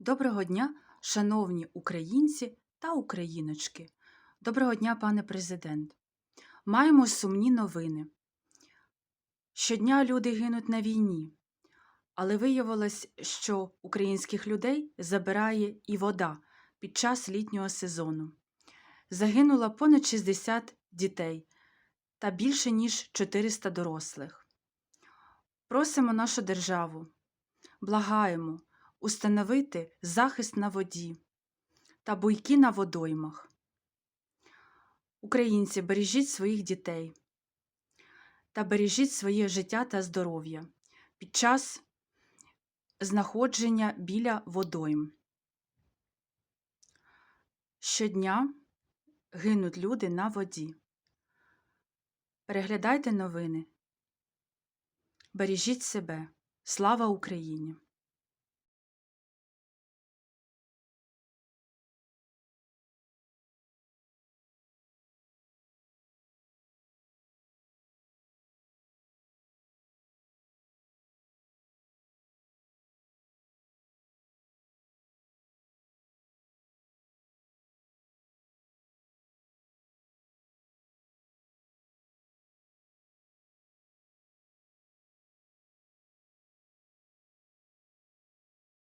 Доброго дня, шановні українці та україночки. Доброго дня, пане президент. Маємо сумні новини. Щодня люди гинуть на війні, але виявилось, що українських людей забирає і вода під час літнього сезону. Загинуло понад 60 дітей та більше ніж 400 дорослих. Просимо нашу державу, благаємо установити захист на воді та буйки на водоймах. Українці, бережіть своїх дітей та бережіть своє життя та здоров'я під час знаходження біля водойм. Щодня гинуть люди на воді. Переглядайте новини. Бережіть себе. Слава Україні!